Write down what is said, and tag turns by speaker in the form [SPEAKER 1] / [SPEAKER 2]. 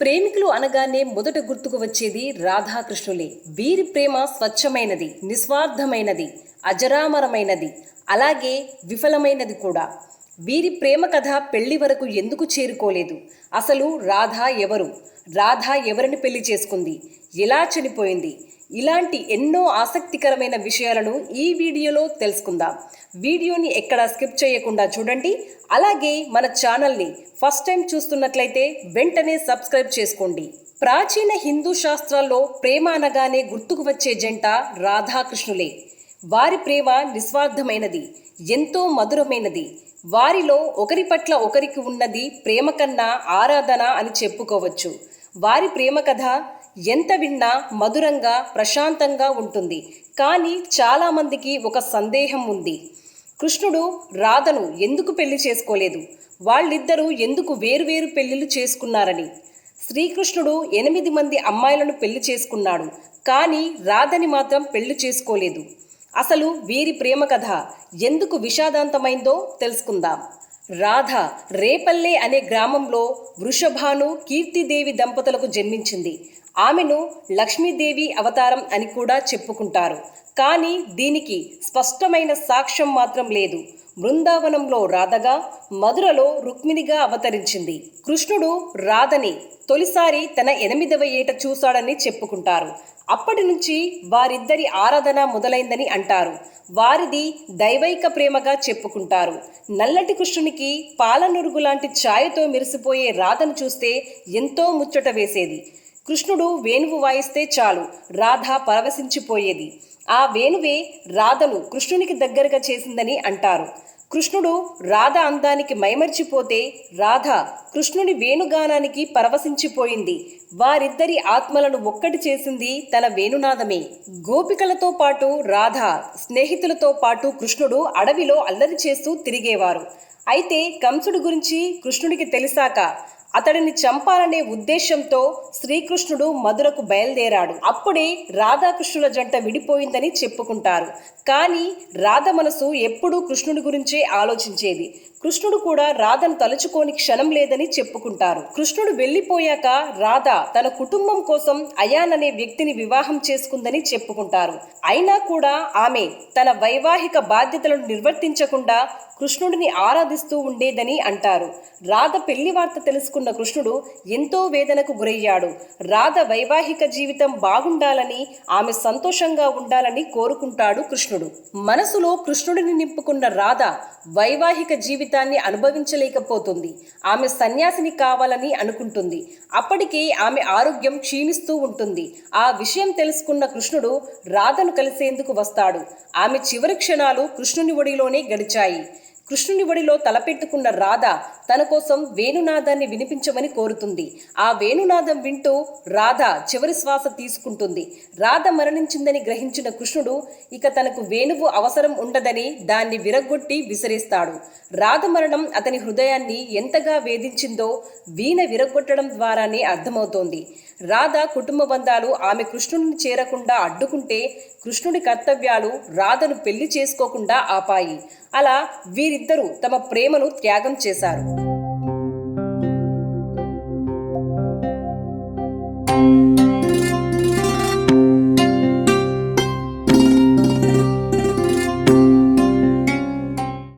[SPEAKER 1] ప్రేమికులు అనగానే మొదట గుర్తుకు వచ్చేది రాధాకృష్ణులే. వీరి ప్రేమ స్వచ్ఛమైనది నిస్వార్థమైనది అజరామరమైనది అలాగే విఫలమైనది కూడా. వీరి ప్రేమ కథ పెళ్ళి వరకు ఎందుకు చేరుకోలేదు? అసలు రాధ ఎవరు? రాధ ఎవరిని పెళ్ళి చేసుకుంది? ఎలా చనిపోయింది? ఇలాంటి ఎన్నో ఆసక్తికరమైన విషయాలను ఈ వీడియోలో తెలుసుకుందాం. వీడియోని ఎక్కడ స్కిప్ చేయకుండా చూడండి. అలాగే మన ఛానల్ని ఫస్ట్ టైం చూస్తున్నట్లయితే వెంటనే సబ్స్క్రైబ్ చేసుకోండి. ప్రాచీన హిందూ శాస్త్రాల్లో ప్రేమ అనగానే గుర్తుకు వచ్చే జంట రాధాకృష్ణులే. వారి ప్రేమ నిస్వార్థమైనది ఎంతో మధురమైనది. వారిలో ఒకరి పట్ల ఒకరికి ఉన్నది ప్రేమ కన్నా ఆరాధన అని చెప్పుకోవచ్చు. వారి ప్రేమ కథ ఎంత విన్నా మధురంగా ప్రశాంతంగా ఉంటుంది. కానీ చాలామందికి ఒక సందేహం ఉంది. కృష్ణుడు రాధను ఎందుకు పెళ్ళి చేసుకోలేదు? వాళ్ళిద్దరూ ఎందుకు వేరువేరు పెళ్ళిళ్ళు చేసుకున్నారని? శ్రీకృష్ణుడు ఎనిమిది మంది అమ్మాయిలను పెళ్ళి చేసుకున్నాడు. కానీ రాధని మాత్రం పెళ్ళి చేసుకోలేదు. అసలు వీరి ప్రేమ కథ ఎందుకు విషాదాంతమైందో తెలుసుకుందాం. రాధ రేపల్లె అనే గ్రామంలో వృషభాను కీర్తిదేవి దంపతులకు జన్మించింది. ఆమెను లక్ష్మీదేవి అవతారం అని కూడా చెప్పుకుంటారు. కానీ దీనికి స్పష్టమైన సాక్ష్యం మాత్రం లేదు. బృందావనంలో రాధగా మధురలో రుక్మిణిగా అవతరించింది. కృష్ణుడు రాధని తొలిసారి తన ఎనిమిదవ ఏట చూశాడని చెప్పుకుంటారు. అప్పటి నుంచి వారిద్దరి ఆరాధన మొదలైందని అంటారు. వారిది దైవైక ప్రేమగా చెప్పుకుంటారు. నల్లటి కృష్ణునికి పాలనురుగు లాంటి ఛాయతో మెరిసిపోయే రాధను చూస్తే ఎంతో ముచ్చట వేసేది. కృష్ణుడు వేణువు వాయిస్తే చాలు రాధ పరవశించిపోయేది. ఆ వేణువే రాధను కృష్ణునికి దగ్గరగా చేసిందని అంటారు. కృష్ణుడు రాధ అందానికి మైమర్చిపోతే రాధ కృష్ణుని వేణుగానానికి పరవశించిపోయింది. వారిద్దరి ఆత్మలను ఒక్కటి చేసింది తన వేణునాదమే గోపికలతో పాటు రాధ స్నేహితులతో పాటు కృష్ణుడు అడవిలో అల్లరి చేస్తూ తిరిగేవారు. అయితే కంసుడు గురించి కృష్ణుడికి తెలిసాక అతడిని చంపాలనే ఉద్దేశంతో శ్రీకృష్ణుడు మధురకు బయలుదేరాడు. అప్పుడే రాధాకృష్ణుల జంట విడిపోయిందని చెప్పుకుంటారు. కానీ రాధ మనసు ఎప్పుడూ కృష్ణుడి గురించే ఆలోచించేది. కృష్ణుడు కూడా రాధను తలుచుకోని క్షణం లేదని చెప్పుకుంటారు. కృష్ణుడు వెళ్ళిపోయాక రాధ తన కుటుంబం కోసం అయాన్ అనే వ్యక్తిని వివాహం చేసుకుందని చెప్పుకుంటారు. అయినా కూడా ఆమె తన వైవాహిక బాధ్యతలను నిర్వర్తించకుండా కృష్ణుడిని ఆరాధిస్తూ ఉండేదని అంటారు. రాధ పెళ్ళి వార్త తెలుసుకున్న కృష్ణుడు ఎంతో వేదనకు గురయ్యాడు. రాధ వైవాహిక జీవితం బాగుండాలని ఆమె సంతోషంగా ఉండాలని కోరుకుంటాడు కృష్ణుడు. మనసులో కృష్ణుడిని నింపుకున్న రాధ వైవాహిక జీవితాన్ని అనుభవించలేకపోతుంది. ఆమె సన్యాసిని కావాలని అనుకుంటుంది. అప్పటికే ఆమె ఆరోగ్యం క్షీణిస్తూ ఉంటుంది. ఆ విషయం తెలుసుకున్న కృష్ణుడు రాధను కలిసేందుకు వస్తాడు. ఆమె చివరి క్షణాలు కృష్ణుని ఒడిలోనే గడిచాయి. కృష్ణుని ఒడిలో తలపెట్టుకున్న రాధ తన కోసం వేణునాదాన్ని వినిపించమని కోరుతుంది. ఆ వేణునాదం వింటూ రాధ చివరి శ్వాస తీసుకుంటుంది. రాధ మరణించిందని గ్రహించిన కృష్ణుడు ఇక తనకు వేణువు అవసరం ఉండదని దాన్ని విరగ్గొట్టి విసిరేస్తాడు. రాధ మరణం అతని హృదయాన్ని ఎంతగా వేధించిందో వీణ విరగొట్టడం ద్వారానే అర్థమవుతోంది. రాధ కుటుంబ బంధాలు ఆమె కృష్ణుడిని చేరకుండా అడ్డుకుంటే కృష్ణుడి కర్తవ్యాలు రాధను పెళ్ళి చేసుకోకుండా ఆపాయి. అలా వీరి వీరిద్దరూ తమ ప్రేమను త్యాగం చేశారు.